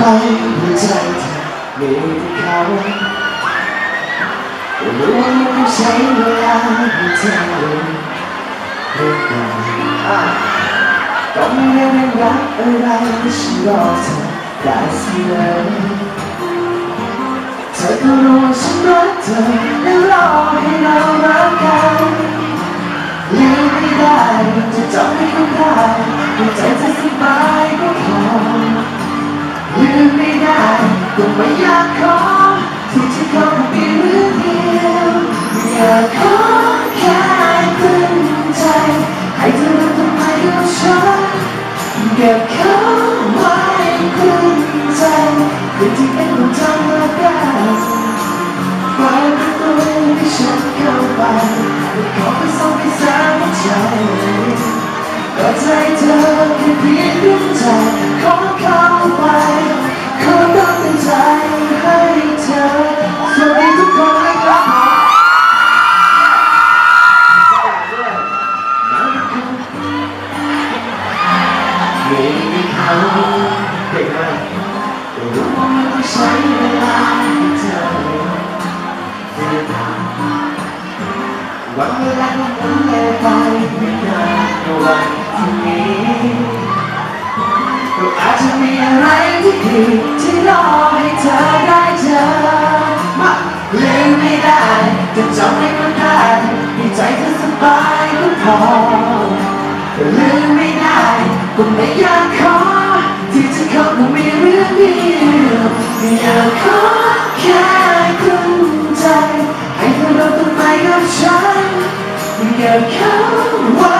ปหัวใจเธอมีเขารู้ว่ามันต้องใช้เวลาให้เธอเรื่องกันก็ไม่ได้เร่งรักอะไรฉันรอเธอได้เสมอเธอก็รู้ว่าฉันรักเธอและรอให้เรารักกันลืมไม่ได้จะจำไม่ได้ให้ใจเธอสบาย ก็ไม่อยากขอที่จะขอเพียงเรื่องเดียวอยากขอแค่คืนใจให้เธอรู้ทำไมกับฉันเก็บเขาไว้คืนใจคืนที่เป็นของเธอและกันเปิดประตูให้ฉันเข้าไปขอไปส่งให้สนหัวใจก็ใจเธอแค่เพียงดวงใจ เขาเก่งมากรู้ว่ามันต้องใช้เวลาให้เธอเดินทางวันเวลาของผมเลยไปไม่นานกว่าวันที่นี้ก็อาจจะมีอะไรที่ดีที่รอให้เธอได้เจอมาลืมไม่ได้จะจำไม่ได้ให้ใจเธอสบายก็พอลืมไม่ได้ก็ไม่อยากขอ อยากขอแค่ครึ่งใจ ให้เธอรู้ทำไมกับฉันเก็บเขาไว้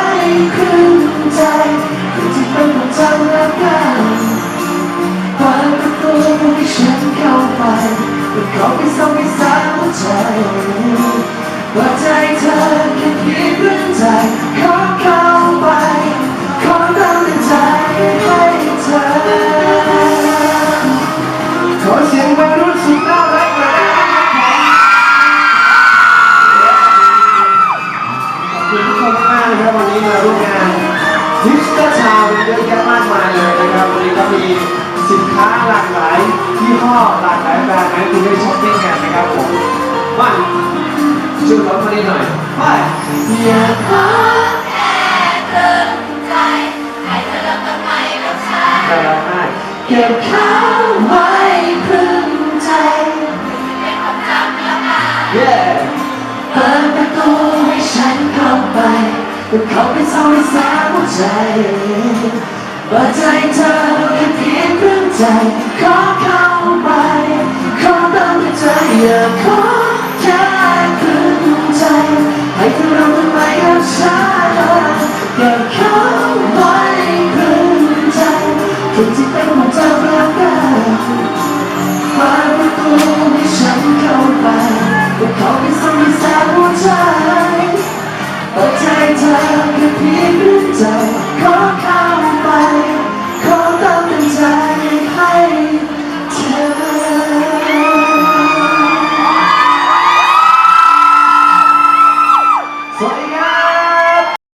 เตอร์ชาวเยอะแยะมากมายเลยนะครับวันนี้ก็มีสินค้าหลากหลายยี่ห้อหลากหลายแบรนด์ให้คุณได้ช้อปปิ้งกันนะครับผมมาช่วยรถมานิดหน่อยไปอยากขอแค่ครึ่งใจให้เธอเริ่มต้นใหม่กับฉันแต่ละให้เก็บเขาไว้ ก็เขาไปเศร้าในสาวหัวใจเปิดใจเธอแค่เพียงครึ่งใจ ขอเข้าไป ขอตั้งใจอย่าขอแค่ครึ่งใจ ให้เธอรู้ทำไมกับฉันอย่าเข้าไปครึ่งใจคนที่ ให้ส